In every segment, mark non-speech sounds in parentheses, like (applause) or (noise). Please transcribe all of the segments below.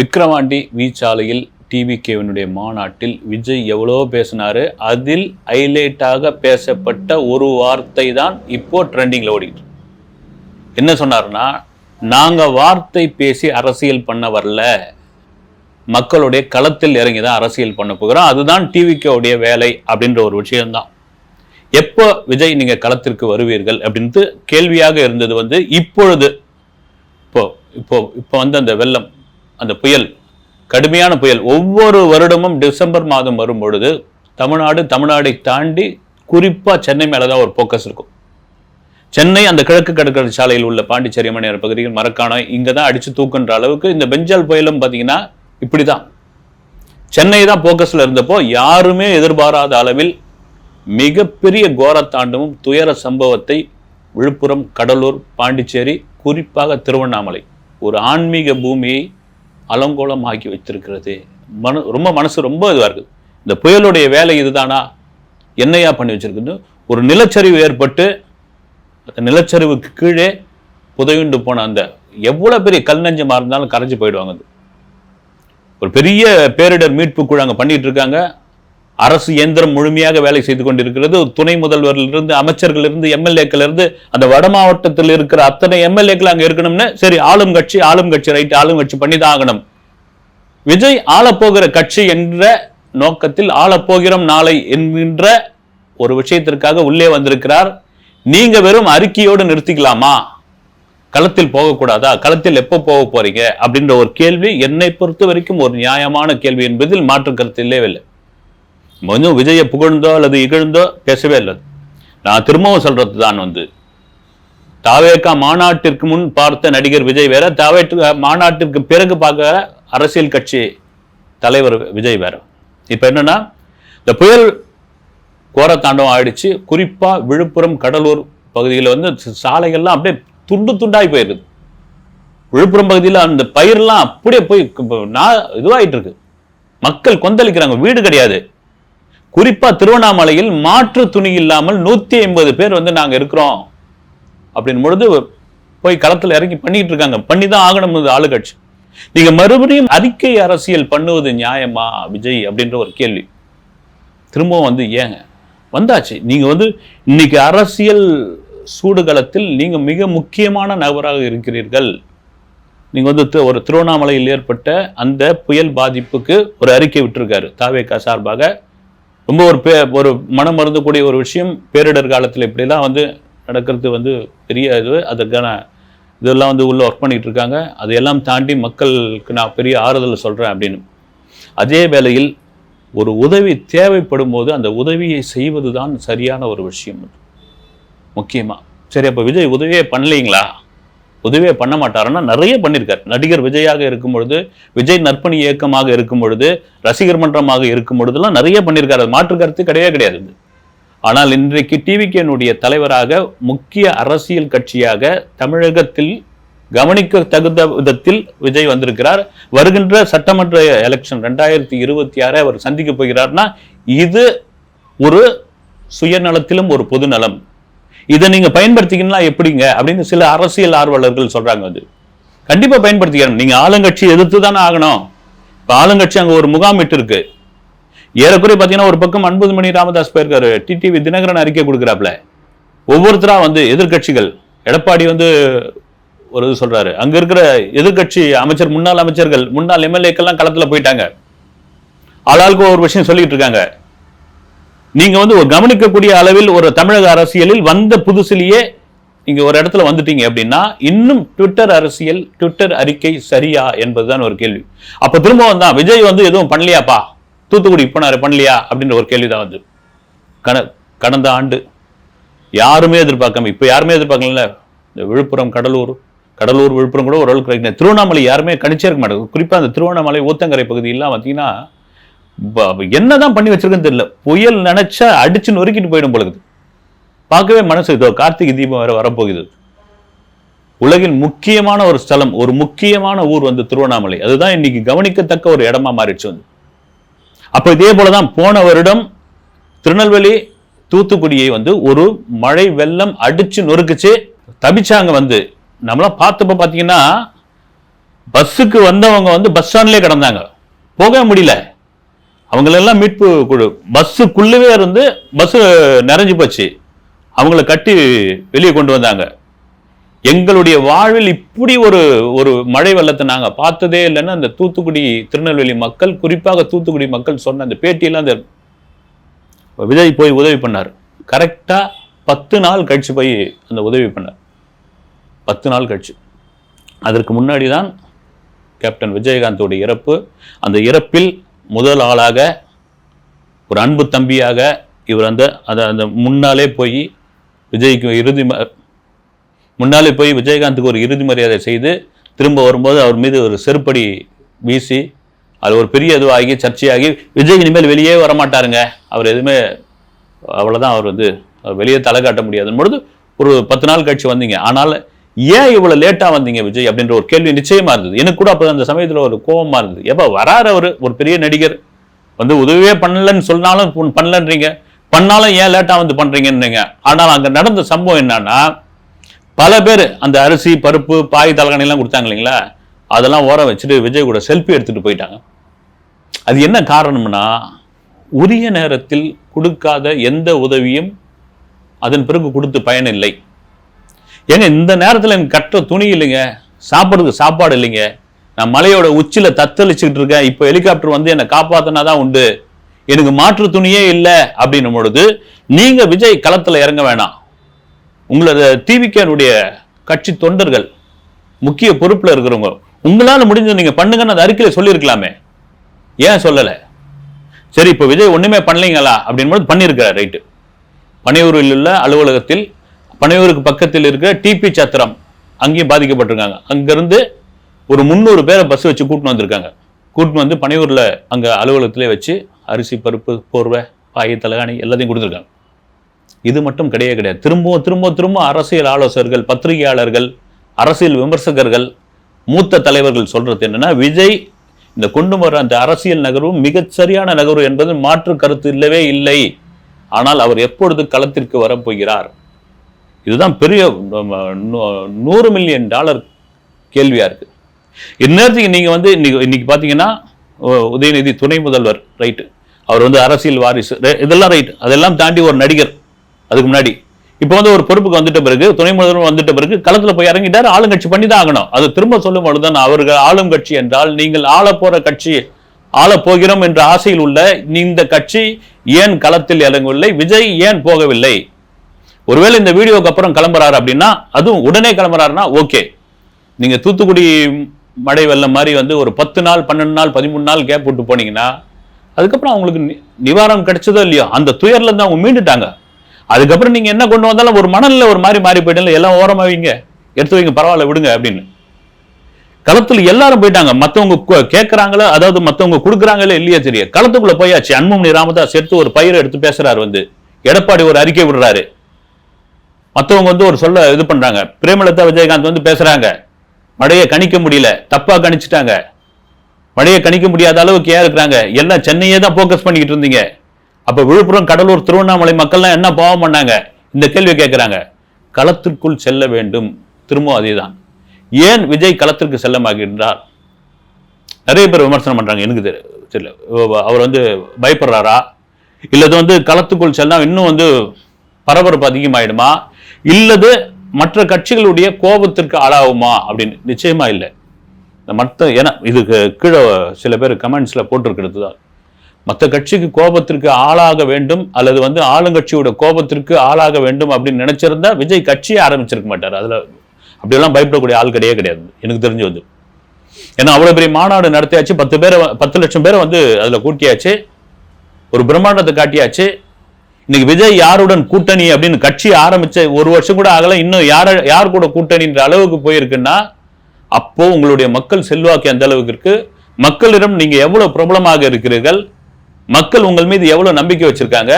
விக்ரவாண்டி வீச்சாலையில் டிவிகேவினுடைய மாநாட்டில் விஜய் எவ்வளோ பேசினாரு? அதில் ஹைலைட்டாக பேசப்பட்ட ஒரு வார்த்தை தான் இப்போ ட்ரெண்டிங்கில் ஓடிட்டு என்ன சொன்னாருன்னா நாங்கள் வார்த்தை பேசி அரசியல் பண்ண வரல. மக்களுடைய களத்தில் இறங்கி தான் அரசியல் பண்ண போகிறோம். அதுதான் டிவிகேவுடைய வேலை அப்படின்ற ஒரு விஷயம்தான். எப்போ விஜய் நீங்கள் களத்திற்கு வருவீர்கள் அப்படின்ட்டு கேள்வியாக இருந்தது வந்து இப்பொழுது. இப்போ இப்போ இப்போ வந்து அந்த வெள்ளம். அந்த புயல் கடுமையான புயல். ஒவ்வொரு வருடமும் டிசம்பர் மாதம் வரும் பொழுது தமிழ்நாடு தமிழ்நாடை தாண்டி குறிப்பாக சென்னை மேலே தான் ஒரு ஃபோக்கஸ் இருக்கும். சென்னை அந்த கிழக்கு கடற்கரை சாலையில் உள்ள பாண்டிச்சேரி மணியார் பகுதியில் மரக்காணம் இங்கே தான் அடித்து தூக்குன்ற அளவுக்கு இந்த பெஞ்சால் புயலும் பார்த்தீங்கன்னா இப்படி தான் சென்னை தான் போக்கஸில் இருந்தப்போ யாருமே எதிர்பாராத அளவில் மிகப்பெரிய கோரத்தாண்டமும் துயர சம்பவத்தை விழுப்புரம் கடலூர் பாண்டிச்சேரி குறிப்பாக திருவண்ணாமலை. ஒரு ஆன்மீக பூமியை அலங்கோலம் ஆக்கி வைத்திருக்கிறது. மனு ரொம்ப மனசு ரொம்ப இதுவாக இருக்குது. இந்த புயலுடைய வேலை இதுதானா? என்னையா பண்ணி வச்சிருக்குன்னு ஒரு நிலச்சரிவு ஏற்பட்டு அந்த நிலச்சரிவுக்கு கீழே புதையுண்டு போன அந்த எவ்வளோ பெரிய கல் நெஞ்சமாக இருந்தாலும் கரைஞ்சு போயிடுவாங்க அது. ஒரு பெரிய பேரிடர் மீட்பு குழு அங்கே பண்ணிகிட்டு இருக்காங்க. அரசு இயந்திரம் முழுமையாக வேலை செய்து கொண்டிருக்கிறது. துணை முதல்வரிலிருந்து அமைச்சர்களிலிருந்து எம்எல்ஏக்கள் இருந்து அந்த வட மாவட்டத்தில் இருக்கிற அத்தனை எம்எல்ஏக்கள் அங்கே இருக்கணும்னு சரி ஆளும் கட்சி ஆளும் கட்சி ரைட் ஆளும் கட்சி பண்ணி தான் ஆகணும். விஜய் ஆளப்போகிற கட்சி என்ற நோக்கத்தில் ஆளப்போகிறோம் நாளை என்கின்ற ஒரு விஷயத்திற்காக உள்ளே வந்திருக்கிறார். நீங்க வெறும் அறிக்கையோடு நிறுத்திக்கலாமா? களத்தில் போகக்கூடாதா? களத்தில் எப்போ போக போறீங்க? அப்படின்ற ஒரு கேள்வி என்னை பொறுத்த வரைக்கும் ஒரு நியாயமான கேள்வி என்பதில் மாற்று கருத்து இல்லவே இல்லை. மனு விஜயை புகழ்ந்தோ அல்லது இகழ்ந்தோ பேசவே இல்லை நான் திரும்பவும் சொல்றது தான் வந்து. தாவேக்கா மாநாட்டிற்கு முன் பார்த்த நடிகர் விஜய் வேற தாவேட்டு மாநாட்டிற்கு பிறகு பார்க்க அரசியல் கட்சி தலைவர் விஜய் வேற. இப்போ என்னன்னா இந்த புயல் கோரத்தாண்டவம் ஆயிடுச்சு. குறிப்பா விழுப்புரம் கடலூர் பகுதியில் வந்து சாலைகள்லாம் அப்படியே துண்டு துண்டாகி போயிருக்குது விழுப்புரம் பகுதியில் அந்த பயிரெல்லாம் அப்படியே போய் நான் இதுவாயிட்டு இருக்கு. மக்கள் கொந்தளிக்கிறாங்க வீடு கிடையாது. குறிப்பா திருவண்ணாமலையில் மாற்று துணி இல்லாமல் நூத்தி ஐம்பது பேர் வந்து நாங்க இருக்கிறோம். அப்படின்னு பொழுது போய் களத்தில் இறங்கி பண்ணிட்டு இருக்காங்க. பண்ணி தான் ஆகணும் ஆளுகட்சி நீங்க மறுபடியும் அறிக்கை அரசியல் பண்ணுவது நியாயமா விஜய்? அப்படின்ற ஒரு கேள்வி. திரும்பவும் வந்து ஏங்க? வந்தாச்சு. நீங்க வந்து இன்னைக்கு அரசியல் சூடுகளத்தில் நீங்க மிக முக்கியமான நபராக இருக்கிறீர்கள். நீங்க வந்து ஒரு திருவண்ணாமலையில் ஏற்பட்ட அந்த புயல் பாதிப்புக்கு ஒரு அறிக்கை விட்டுருக்காரு. தாவேக்கா சார்பாக ரொம்ப ஒரு பே ஒரு மனம் மருந்தக்கூடிய ஒரு விஷயம். பேரிடர் காலத்தில் இப்படிலாம் வந்து நடக்கிறது வந்து பெரிய இது. அதற்கான இதெல்லாம் வந்து உள்ளே ஒர்க் பண்ணிகிட்டு இருக்காங்க. அதையெல்லாம் தாண்டி மக்களுக்கு நான் பெரிய ஆறுதல் சொல்கிறேன் அப்படின்னு. அதே வேளையில் ஒரு உதவி தேவைப்படும் போது அந்த உதவியை செய்வது தான் சரியான ஒரு விஷயம். முக்கியமாக சரி அப்போ விஜய் உதவியே பண்ணலைங்களா? உதவியே பண்ண மாட்டாருன்னா நிறைய பண்ணியிருக்காரு நடிகர் விஜயாக இருக்கும் பொழுது விஜய் நற்பணி இயக்கமாக இருக்கும் பொழுது ரசிகர் மன்றமாக இருக்கும் பொழுதுலாம் நிறைய பண்ணியிருக்காரு அது மாற்று கருத்து கிடையவே கிடையாது ஆனால் இன்றைக்கு டிவிகேனுடைய தலைவராக முக்கிய அரசியல் கட்சியாக தமிழகத்தில் கவனிக்க தகுந்த விதத்தில் விஜய் வந்திருக்கிறார். வருகின்ற சட்டமன்ற எலெக்ஷன் ரெண்டாயிரத்தி இருபத்தி ஆறை அவர் சந்திக்க போகிறார்னா இது ஒரு சுயநலத்திலும் ஒரு பொதுநலம். இதை நீங்க பயன்படுத்திக்கணும்னா எப்படிங்க? அப்படின்னு சில அரசியல் ஆர்வலர்கள் சொல்றாங்க அது. கண்டிப்பா பயன்படுத்திக்கணும். நீங்க ஆளுங்கட்சி எதிர்த்து தானே ஆகணும். இப்ப ஆளுங்கட்சி அங்க ஒரு முகாமிட்டு இருக்கு ஏறக்குறைய பாத்தீங்கன்னா ஒரு பக்கம் அன்பது மணி ராமதாஸ் போயிருக்காரு. டிடிவி தினகரன் அறிக்கை கொடுக்குறாப்ல ஒவ்வொருத்தரா வந்து எதிர்க்கட்சிகள் எடப்பாடி வந்து ஒரு இது சொல்றாரு. அங்க இருக்கிற எதிர்க்கட்சி அமைச்சர் முன்னாள் அமைச்சர்கள் முன்னாள் எம்எல்ஏக்கெல்லாம் களத்துல போயிட்டாங்க. ஆளாளுக்கு ஒரு விஷயம் சொல்லிட்டு இருக்காங்க. நீங்க வந்து ஒரு கவனிக்கக்கூடிய அளவில் ஒரு தமிழக அரசியலில் வந்த புதுசிலேயே நீங்க ஒரு இடத்துல வந்துட்டீங்க அப்படின்னா இன்னும் ட்விட்டர் அரசியல் ட்விட்டர் அறிக்கை சரியா என்பதுதான் ஒரு கேள்வி. அப்ப திரும்பவும் தான் விஜய் வந்து எதுவும் பண்ணலையாப்பா? தூத்துக்குடி போனாரு பண்ணலையா? அப்படின்ற ஒரு கேள்விதான் வந்து. கட கடந்த ஆண்டு யாருமே எதிர்பார்க்காம இப்ப யாருமே எதிர்பார்க்கல இந்த விழுப்புரம் கடலூர் கடலூர் விழுப்புரம் கூட ஓரளவுக்கு திருவண்ணாமலை யாருமே கணிச்சே இருக்க மாட்டாங்க குறிப்பா அந்த திருவண்ணாமலை ஊத்தங்கரை பகுதியெல்லாம் பார்த்தீங்கன்னா என்னதான் பண்ணி வச்சிருக்குன்னு தெரியல. புயல் நினைச்சா அடிச்சு நொறுக்கிட்டு போயிடும் பொழுது பார்க்கவே மனசு இதோ கார்த்திகை தீபம் வேற வரப்போகுது. உலகின் முக்கியமான ஒரு ஸ்தலம் ஒரு முக்கியமான ஊர் வந்து திருவண்ணாமலை. அதுதான் இன்னைக்கு கவனிக்கத்தக்க ஒரு இடமா மாறிடுச்சு வந்து. அப்ப இதே போலதான் போன வருடம் திருநெல்வேலி தூத்துக்குடியை வந்து ஒரு மழை வெள்ளம் அடிச்சு நொறுக்குச்சு. தபிச்சாங்க வந்து. நம்மளாம் பார்த்தப்ப பார்த்தீங்கன்னா பஸ்ஸுக்கு வந்தவங்க வந்து பஸ் ஸ்டாண்ட்லேயே கிடந்தாங்க. போக முடியல. அவங்களெல்லாம் மீட்பு குழு. பஸ்ஸுக்குள்ளவே இருந்து பஸ்ஸு நிறைஞ்சு போச்சு. அவங்கள கட்டி வெளியே கொண்டு வந்தாங்க. எங்களுடைய வாழ்வில் இப்படி ஒரு ஒரு மழை வெள்ளத்தை நாங்கள் பார்த்ததே இல்லைன்னு அந்த தூத்துக்குடி திருநெல்வேலி மக்கள் குறிப்பாக தூத்துக்குடி மக்கள் சொன்ன அந்த பேட்டியெல்லாம் அந்த விஜய் போய் உதவி பண்ணார். கரெக்டாக பத்து நாள் கழிச்சு போய் அந்த உதவி பண்ணார். பத்து நாள் கழிச்சு. அதற்கு முன்னாடி தான் கேப்டன் விஜயகாந்தோட இறப்பு. அந்த இறப்பில் முதல் ஆளாக ஒரு அன்பு தம்பியாக இவர் அந்த அந்த அந்த முன்னாலே போய் விஜய்க்கு இறுதி ம- முன்னாலே போய் விஜயகாந்துக்கு ஒரு இறுதி மரியாதை செய்து திரும்ப வரும்போது அவர் மீது ஒரு செருப்படி வீசி அது ஒரு பெரிய இதுவாகி சர்ச்சையாகி விஜய் இனிமேல் வெளியே வரமாட்டாருங்க. அவர் எதுவுமே அவ்வளோதான் அவர் வந்து வெளியே தலை காட்ட முடியாதுன்னு பொழுது ஒரு பத்து நாள் கழிச்சு வந்தீங்க. ஆனால் ஏன் இவ்வளவு லேட்டா வந்தீங்க விஜய்? அப்படின்ற ஒரு கேள்வி நிச்சயமா இருந்தது. எனக்கு கூட அப்போ அந்த சமயத்துல ஒரு கோபமா இருந்தது. எப்ப வராரு அவரு? ஒரு பெரிய நடிகர். வந்து உதவியே பண்ணலன்னு சொன்னாலும் பண்ணலன்றீங்க. பண்ணாலும் ஏன் லேட்டா வந்து பண்றீங்கன்னீங்க. ஆனால் அங்க நடந்த சம்பவம் என்னன்னா பல பேர் அந்த அரிசி பருப்பு பாய் தலகாணி எல்லாம் கொடுத்தாங்க இல்லைங்களா? அதெல்லாம் ஓர வச்சுட்டு விஜய் கூட செல்ஃபி எடுத்துட்டு போயிட்டாங்க. அது என்ன காரணம்னா உரிய நேரத்தில் கொடுக்காத எந்த உதவியும் அதன் பிறகு கொடுத்து பயன் இல்லை ஏங்க இந்த நேரத்தில் எனக்கு கட்டுற துணி இல்லைங்க. சாப்பிட்றதுக்கு சாப்பாடு இல்லைங்க. நான் மலையோட உச்சியில் தத்தளிச்சுக்கிட்டு இருக்கேன். இப்போ ஹெலிகாப்டர் வந்து என்னை காப்பாத்தினா தான் உண்டு. எனக்கு மாற்று துணியே இல்லை அப்படின்னும் பொழுது நீங்கள் விஜய் களத்தில் இறங்க வேணாம். உங்களோட டிவிக்கனுடைய கட்சி தொண்டர்கள் முக்கிய பொறுப்பில் இருக்கிறவங்க உங்களால் முடிஞ்சது நீங்கள் பண்ணுங்கன்னு அந்த அறிக்கையில் சொல்லியிருக்கலாமே. ஏன் சொல்லலை? சரி இப்போ விஜய் ஒண்ணுமே பண்ணலீங்களா? அப்படின்னு பண்ணியிருக்கிறார் ரைட்டு. பனையூரில் உள்ள அலுவலகத்தில் பனையூருக்கு பக்கத்தில் இருக்கிற டிபி சத்திரம் அங்கேயும் பாதிக்கப்பட்டிருக்காங்க. அங்கிருந்து ஒரு முந்நூறு பேரை பஸ் வச்சு கூட்டின்னு வந்திருக்காங்க. கூட்டின்னு வந்து பனையூரில் அங்கே அலுவலகத்திலே வச்சு அரிசி பருப்பு போர்வை பாய தலகாணி எல்லாத்தையும் கொடுத்துருக்காங்க. இது மட்டும் கிடையவே கிடையாது. திரும்பவும் திரும்ப திரும்ப அரசியல் ஆலோசகர்கள் பத்திரிகையாளர்கள் அரசியல் விமர்சகர்கள் மூத்த தலைவர்கள் சொல்கிறது என்னன்னா விஜய் இந்த கொண்டு வர அந்த அரசியல் நகர்வும் மிகச்சரியான நகர்வு என்பது மாற்று கருத்து இல்லவே இல்லை. ஆனால் அவர் எப்பொழுது களத்திற்கு வரப்போகிறார்? இதுதான் பெரிய நூறு மில்லியன் டாலர் கேள்வியாக இருக்குது இந்நேரத்துக்கு நீங்கள் வந்து இன்னைக்கு இன்னைக்கு பார்த்தீங்கன்னா உதயநிதி துணை முதல்வர் ரைட்டு. அவர் வந்து அரசியல் வாரிசு. இதெல்லாம் ரைட் அதெல்லாம் தாண்டி ஒரு நடிகர் அதுக்கு முன்னாடி. இப்போ வந்து ஒரு பொறுப்புக்கு வந்துட்ட பிறகு துணை முதல்வர் வந்துட்ட பிறகு களத்தில் போய் இறங்கிட்டார் ஆளுங்கட்சி பண்ணி தான் ஆகணும். அது திரும்ப சொல்லும் தான் அவர்கள் ஆளும் கட்சி என்றால் நீங்கள் ஆள போகிற கட்சி ஆளப் போகிறோம் என்ற ஆசையில் உள்ள இந்த கட்சி ஏன் களத்தில் இறங்கவில்லை விஜய் ஏன் போகவில்லை? ஒருவேளை இந்த வீடியோக்கு அப்புறம் கிளம்புறாரு அப்படின்னா அதுவும் உடனே கிளம்புறாருன்னா ஓகே நீங்க தூத்துக்குடி மழை வெள்ளம் மாதிரி வந்து ஒரு பத்து நாள் பன்னெண்டு நாள் பதிமூணு நாள் கேப் விட்டு போனீங்கன்னா அதுக்கப்புறம் அவங்களுக்கு நி- நிவாரணம் கிடைச்சதோ இல்லையோ அந்த துயர்ல இருந்து அவங்க மீண்டுட்டாங்க. அதுக்கப்புறம் நீங்க என்ன கொண்டு வந்தாலும் ஒரு மணல்ல ஒரு மாதிரி மாறி போயிட்டல எல்லாம் ஓரமா வைங்க. எடுத்து வைங்க பரவாயில்ல விடுங்க அப்படின்னு. களத்துல எல்லாரும் போயிட்டாங்க. மத்தவங்க கு- அதாவது மத்தவங்க கொடுக்குறாங்களே இல்லையா தெரியும் களத்துக்குள்ள போயாச்சு. அன்புமணி ராமதாஸ் எடுத்து ஒரு பயிரை எடுத்து பேசுறாரு வந்து. எடப்பாடி ஒரு அறிக்கை விடுறாரு. மற்றவங்க வந்து ஒரு சொல்ல இது பண்றாங்க. பிரேமலதா விஜயகாந்த் வந்து பேசுறாங்க. மழையை கணிக்க முடியல. தப்பா கணிச்சிட்டாங்க. மழையை கணிக்க முடியாத அளவுக்கு ஏன் இருக்கிறாங்க? எல்லாம் சென்னையே தான் ஃபோக்கஸ் பண்ணிக்கிட்டு இருந்தீங்க. அப்ப விழுப்புரம் கடலூர் திருவண்ணாமலை மக்கள்லாம் என்ன பாவம் பண்ணாங்க? இந்த கேள்வி கேட்கிறாங்க களத்திற்குள் செல்ல வேண்டும். திரும்பவும் அதேதான். ஏன் விஜய் களத்திற்கு செல்ல மாகின்றார் நிறைய பேர் விமர்சனம் பண்றாங்க. எனக்கு தெரியல. ஓ, அவர் வந்து பயப்படுறாரா? இல்லது வந்து களத்துக்குள் செல்லாம் இன்னும் வந்து பரபரப்பு அதிகமாயிடுமா? இல்லது மற்ற கட்சிகளுடைய கோபத்திற்கு ஆளாகுமா அப்படின்னு? நிச்சயமா இல்லை. இந்த மற்ற ஏன்னா இதுக்கு கீழே சில பேர் கமெண்ட்ஸில் போட்டிருக்கிறது தான் மற்ற கட்சிக்கு கோபத்திற்கு ஆளாக வேண்டும் அல்லது வந்து ஆளுங்கட்சியோட கோபத்திற்கு ஆளாக வேண்டும் அப்படின்னு நினைச்சிருந்தா விஜய் கட்சியே ஆரம்பிச்சிருக்க மாட்டார். அதில் அப்படியெல்லாம் பயப்படக்கூடிய ஆள் கிடையவே கிடையாது. எனக்கு தெரிஞ்சு வந்து. ஏன்னா அவ்வளோ பெரிய மாநாடு நடத்தியாச்சு. பத்து பேரை பத்து லட்சம் பேரை வந்து அதில் கூட்டியாச்சு. ஒரு பிரம்மாண்டத்தை காட்டியாச்சு. இன்னைக்கு விஜய் யாருடன் கூட்டணி அப்படின்னு கட்சி ஆரம்பிச்ச ஒரு வருஷம் கூட ஆகல. இன்னும் யார யார் கூட கூட்டணின்ற அளவுக்கு போயிருக்குன்னா அப்போ உங்களுடைய மக்கள் செல்வாக்கு எந்த அளவுக்கு இருக்கு? மக்களிடம் நீங்க எவ்வளவு பிரபலமாக இருக்கிறீர்கள்? மக்கள் உங்கள் மீது எவ்வளவு நம்பிக்கை வச்சிருக்காங்க?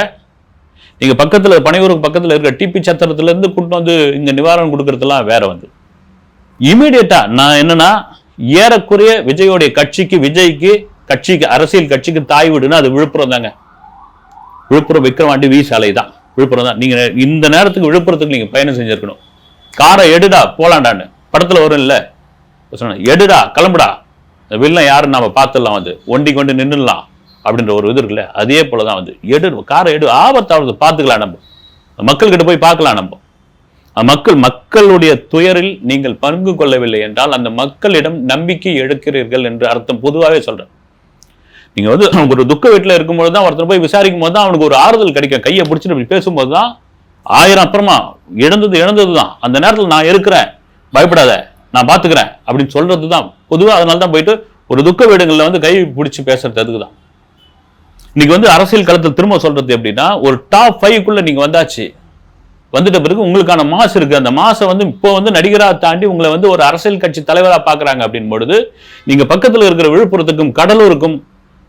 நீங்க பக்கத்துல பனையூருக்கு பக்கத்துல இருக்கிற டிபி சத்திரத்துல இருந்து கூட்டு வந்து இங்க நிவாரணம் கொடுக்கறதுலாம் வேற வந்து. இமீடியட்டா நான் என்னன்னா ஏறக்குறைய விஜயோடைய கட்சிக்கு விஜய்க்கு கட்சிக்கு அரசியல் கட்சிக்கு தாய் வீடுன்னா அது விழுப்புரம் தாங்க விழுப்புரம் விக்ரவாண்டி வி சாலை தான் விழுப்புரம் தான். நீங்க இந்த நேரத்துக்கு விழுப்புரத்துக்கு நீங்க பயணம் செஞ்சிருக்கணும். காரை எடுடா போலாண்டான்னு. படத்துல வரும் இல்ல? சொன்னேன் எடுடா கிளம்புடா. இந்த வில்லன் யாருன்னு நம்ம பார்த்துடலாம் வந்து ஒண்டி கொண்டு நின்றுடலாம் அப்படின்ற ஒரு இது இருக்குல்ல அதே போல தான் வந்து. எடு காரை எடு ஆபத்தாவது பார்த்துக்கலாம் நம்ம. மக்கள்கிட்ட போய் பார்க்கலாம் நம்ம. மக்கள் மக்களுடைய துயரில் நீங்கள் பங்கு கொள்ளவில்லை என்றால் அந்த மக்களிடம் நம்பிக்கை எடுக்கிறீர்கள் என்று அர்த்தம் பொதுவாகவே சொல்றேன். நீங்க வந்து (clears throat) ஒரு துக்க வீட்டில் இருக்கும்போது தான் ஒருத்தர் போய் விசாரிக்கும் போது தான் அவனுக்கு ஒரு ஆறுதல் கிடைக்கும். கையை பிடிச்சிட்டு இப்படி பேசும்போது தான் ஆயிரம் அப்புறமா இழந்தது இழந்தது தான். அந்த நேரத்தில் நான் இருக்கிறேன். பயப்படாத நான் பார்த்துக்கிறேன் அப்படின்னு சொல்றது தான் பொதுவாக அதனால தான் போயிட்டு ஒரு துக்க வீடுகளில் வந்து கை பிடிச்சி பேசுறது அதுக்கு தான். இன்னைக்கு வந்து அரசியல் களத்தில் திரும்ப சொல்றது எப்படின்னா ஒரு டாப் ஃபைவ்க்குள்ள நீங்க வந்தாச்சு. வந்துட்ட பிறகு உங்களுக்கான மாசு இருக்கு. அந்த மாசை வந்து இப்போ வந்து நடிகராக தாண்டி உங்களை வந்து ஒரு அரசியல் கட்சி தலைவராக பார்க்குறாங்க அப்படின் பொழுது நீங்க பக்கத்தில் இருக்கிற விழுப்புரத்துக்கும் கடலூருக்கும்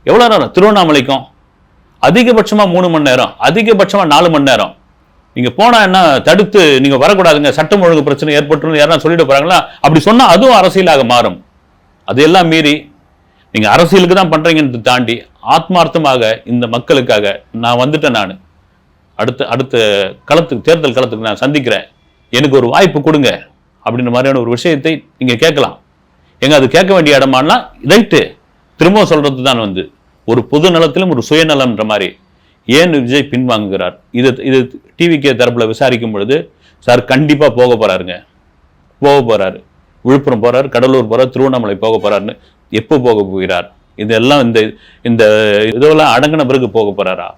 எவ்வளோ நேரம்? திருவண்ணாமலைக்கும். அதிகபட்சமாக மூணு மணி நேரம். அதிகபட்சமாக நாலு மணி நேரம். நீங்கள் போனால் என்ன தடுத்து நீங்கள் வரக்கூடாதுங்க. சட்டம் ஒழுங்கு பிரச்சனை ஏற்பட்டுன்னு யாரும் சொல்லிட்டு போகிறாங்களா அப்படி சொன்னால் அதுவும் அரசியலாக மாறும். அதையெல்லாம் மீறி நீங்கள் அரசியலுக்கு தான் பண்ணுறீங்கன்றது தாண்டி ஆத்மார்த்தமாக இந்த மக்களுக்காக நான் வந்துட்டேன் நான். அடுத்த அடுத்த களத்துக்கு தேர்தல் களத்துக்கு நான் சந்திக்கிறேன். எனக்கு ஒரு வாய்ப்பு கொடுங்க. அப்படின்ற மாதிரியான ஒரு விஷயத்தை நீங்கள் கேட்கலாம். எங்க அது கேட்க வேண்டிய இடமானா ரைட்டு. திரும்ப சொல்றது தான் வந்து ஒரு பொது நலத்திலும் ஒரு சுயநலம்ன்ற மாதிரி ஏன் விஜய் பின்வாங்குகிறார்? இது இது டிவிகே தரப்பில் விசாரிக்கும் பொழுது சார் கண்டிப்பாக போக போகிறாருங்க போக போகிறார் விழுப்புரம் போகிறார் கடலூர் போகிறார் திருவண்ணாமலை போக போகிறாருன்னு எப்போ போக போகிறார்? இதெல்லாம் இந்த இந்த இதெல்லாம் அடங்கின பிறகு போக போகிறாரா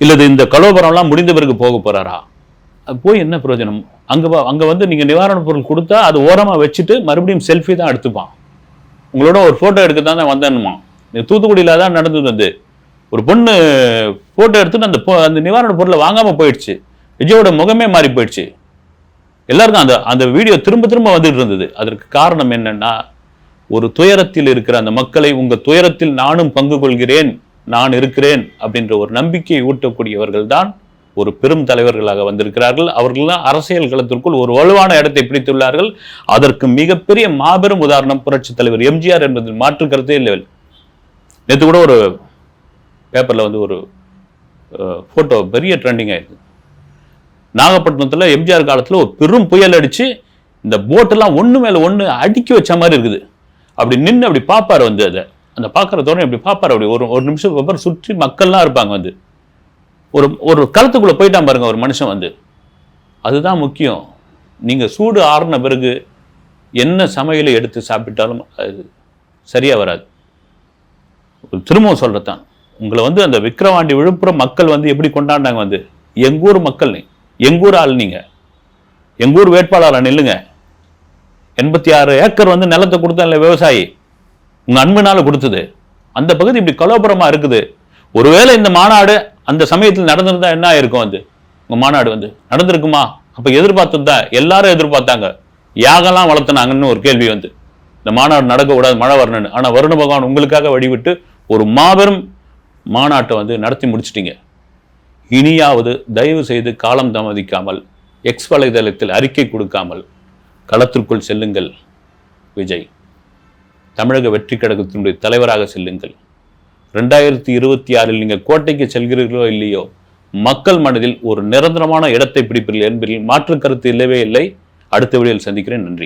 இல்லது இந்த கலோபரம்லாம் முடிந்த பிறகு போக போகிறாரா அது போய் என்ன பிரயோஜனம்? அங்கே அங்கே வந்து நீங்கள் நிவாரணப் பொருள் கொடுத்தா அது ஓரமாக வச்சுட்டு மறுபடியும் செல்ஃபி தான் எடுத்துப்பான். உங்களோட ஒரு ஃபோட்டோ எடுக்க தான் வந்தேன்னுமா? இந்த தூத்துக்குடியில தான் நடந்தது வந்து ஒரு பொண்ணு ஃபோட்டோ எடுத்துட்டு அந்த அந்த நிவாரண பொருளை வாங்காமல் போயிடுச்சு. விஜயோட முகமே மாறி போயிடுச்சு. எல்லாருக்கும் அந்த அந்த வீடியோ திரும்ப திரும்ப வந்துட்டு இருந்தது. அதற்கு காரணம் என்னன்னா ஒரு துயரத்தில் இருக்கிற அந்த மக்களை உங்கள் துயரத்தில் நானும் பங்கு கொள்கிறேன் நான் இருக்கிறேன் அப்படின்ற ஒரு நம்பிக்கையை ஊட்டக்கூடியவர்கள் தான் ஒரு பெரும் தலைவர்களாக வந்திருக்கிறார்கள். அவர்கள் தான் அரசியல் களத்திற்குள் ஒரு வலுவான இடத்தை பிடித்துள்ளார்கள். அதற்கு மிகப்பெரிய மாபெரும் உதாரணம் புரட்சி தலைவர் எம்ஜிஆர் என்பதில் மாற்று கருத்தே இல்லை. நேற்று கூட ஒரு பேப்பரில் வந்து ஒரு ஃபோட்டோ பெரிய ட்ரெண்டிங் ஆயிருக்கு நாகப்பட்டினத்தில் எம்ஜிஆர் காலத்தில் ஒரு பெரும் புயல் அடித்து இந்த போட்டெல்லாம் ஒன்று மேலே ஒன்று அடுக்கி வச்ச மாதிரி இருக்குது. அப்படி நின்று அப்படி பார்ப்பார் வந்து அதை. அந்த பார்க்குற தோணை அப்படி பார்ப்பாரு அப்படி. ஒரு ஒரு நிமிஷம் அப்புறம் சுற்றி மக்கள்லாம் இருப்பாங்க வந்து. ஒரு ஒரு களத்துக்குள்ளே போயிட்டான் பாருங்க ஒரு மனுஷன் வந்து. அதுதான் முக்கியம். நீங்கள் சூடு ஆறுன பிறகு என்ன சமையலை எடுத்து சாப்பிட்டாலும் அது சரியாக வராது. ஒரு திரும்பவும் சொல்றதான் உங்களை வந்து அந்த விக்ரவாண்டி விழுப்புரம் மக்கள் வந்து எப்படி கொண்டாடினாங்க வந்து எங்கூர் மக்கள் நீ எங்க ஆள் நீங்கள் எங்கூர் நில்லுங்க. எண்பத்தி ஆறு ஏக்கர் வந்து நிலத்தை கொடுத்தல விவசாயி? உங்கள் அன்பினால் கொடுத்தது. அந்த பகுதி இப்படி கலோபுரமாக இருக்குது. ஒருவேளை இந்த மாநாடு அந்த சமயத்தில் நடந்திருந்தா என்ன ஆயிருக்கும் வந்து உங்க மாநாடு வந்து நடந்திருக்குமா? அப்ப எதிர்பார்த்திருந்தா எல்லாரும் எதிர்பார்த்தாங்க. யாகெல்லாம் வளர்த்துனாங்கன்னு ஒரு கேள்வி வந்து. இந்த மாநாடு நடக்க கூடாது மழை வரணும்னு. ஆனா வருண பகவான் உங்களுக்காக வழிவிட்டு ஒரு மாபெரும் மாநாட்டை வந்து நடத்தி முடிச்சிட்டீங்க. இனியாவது தயவு செய்து காலம் தாமதிக்காமல் எக்ஸ் வலைதளத்தில் அறிக்கை கொடுக்காமல் களத்திற்குள் செல்லுங்கள். விஜய். தமிழக வெற்றி கழகத்தினுடைய தலைவராக செல்லுங்கள். ரெண்டாயிரத்தி இருபத்தி ஆறில் நீங்கள் கோட்டைக்கு செல்கிறீர்களோ இல்லையோ மக்கள் மனதில் ஒரு நிரந்தரமான இடத்தை பிடிப்பீர்கள் என்பதில் மாற்று கருத்து இல்லவே இல்லை. அடுத்த வீடியோவில் சந்திக்கிறேன். நன்றி.